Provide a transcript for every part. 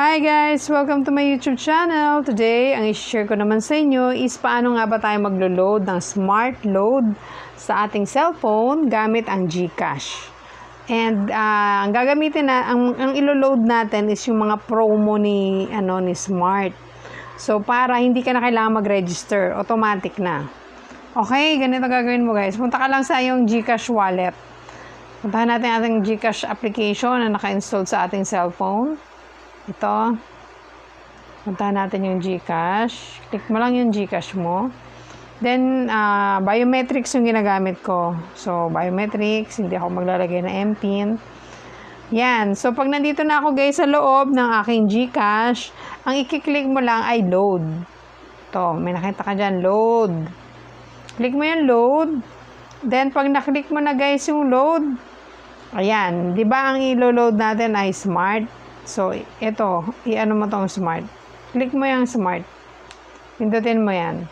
Hi guys! Welcome to my YouTube channel. Today, ang i-share ko naman sa inyo is paano nga ba tayo maglo-load ng smart load sa ating cellphone gamit ang GCash. And ah, ang gagamitin na, ang, ang ilo-load natin is yung mga promo ni, ano, ni Smart. So, para hindi ka na kailangan mag-register. Automatic na. Okay, ganito gagawin mo guys. Punta ka lang sa yung GCash wallet. Puntahan natin ating GCash application na naka-install sa ating cellphone. Ito. Puntahan natin yung GCash. Click mo lang yung GCash mo. Then, ah, biometrics yung ginagamit ko. So, biometrics, hindi ako maglalagay ng MPIN. Yan. So, pag nandito na ako guys sa loob ng aking GCash, ang i-click mo lang ay load. Ito, may nakita ka dyan, load. Click mo yung load. Then, pag naklik mo na guys yung load, ayan, di ba ang ilo-load natin ay smart? So, ito, i-ano mo tong smart. Click mo yung smart. Pindutin mo yan.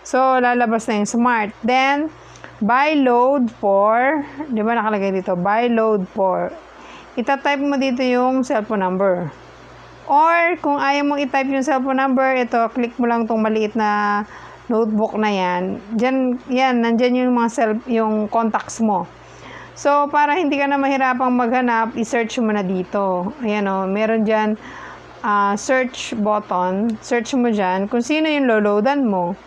So, lalabas na yung smart. Then, buy load for, di ba nakalagay dito, buy load for, itatype mo dito yung cellphone number. Or, kung ayaw mong itype yung cellphone number, ito, click mo lang tong maliit na notebook na yan. Diyan, yan, nandyan yung mga cell, yung contacts mo. So, para hindi ka na mahirapang maghanap, i-search mo na dito. Ayan o, meron dyan ah, search button. Search mo dyan kung sino yung loloadan mo.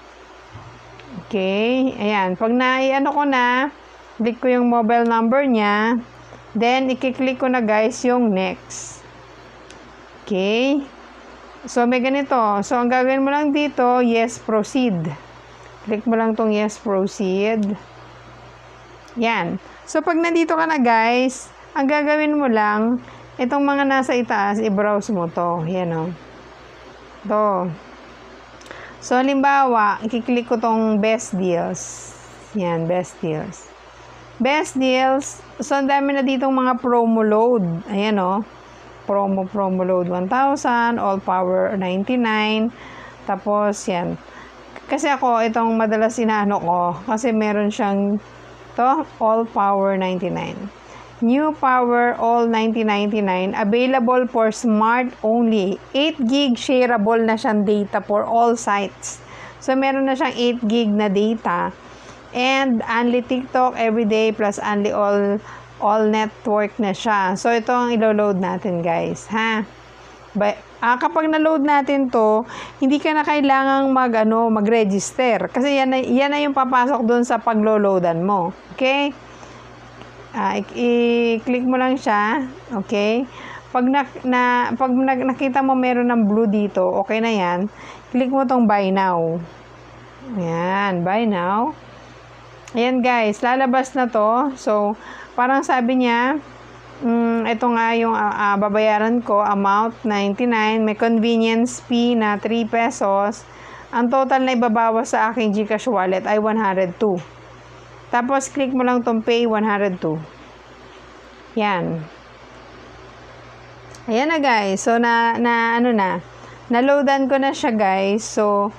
Okay, ayan. Pag na-ano ko na, click ko yung mobile number niya. Then, i-click ko na guys yung next. Okay. So, may ganito. So, ang gagawin mo lang dito, yes, proceed. Click mo lang tong yes, proceed. Yan. So, pag nandito ka na guys, ang gagawin mo lang, itong mga nasa itaas, i-browse mo to. Yan o. To. So, halimbawa, i-click ko tong best deals. Yan, best deals. Best deals. So, ang dami na ditong mga promo load. Ayan o. Promo, promo load 1,000. All power 99. Tapos, yan. Kasi ako, itong madalas inaano ko. Kasi meron siyang to all power 99. New power all 9099 available for smart only. 8 gig shareable na siyang data for all sites. So meron na siyang 8 gig na data and only TikTok everyday plus only all all network na siya. So ito ang ilo-load natin guys, ha? Ba ah, kapag na-load natin to, hindi ka na kailangang mag, ano, mag-register. Kasi yan yan na yung papasok doon sa paglo-loadan mo. Okay? Ah, i-click mo lang siya. Okay? Pag, na, na, pag na, nakita mo meron ng blue dito, okay na yan. Click mo tong buy now. Ayan, buy now. Ayan guys, lalabas na to. So, parang sabi niya, Mm, ito nga yung ah, ah, babayaran ko, amount 99, may convenience fee na 3 pesos. Ang total na ibabawas sa aking GCash wallet ay 102. Tapos, click mo lang tong pay 102. Yan. Ayan na guys. So, na, na ano na, na-loadan ko na siya guys. So,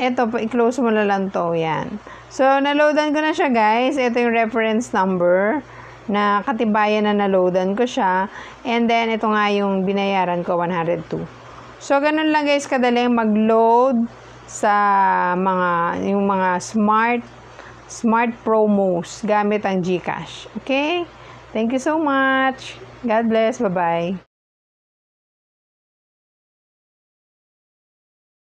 eto, i-close mo na lang to. Yan. So, na-loadan ko na siya guys. Ito yung reference number na katibayan na na-loadan ko siya. And then, ito nga yung binayaran ko, 102. So, ganun lang guys, kadaling mag-load sa mga, yung mga smart, smart promos gamit ang GCash. Okay? Thank you so much. God bless. Bye-bye.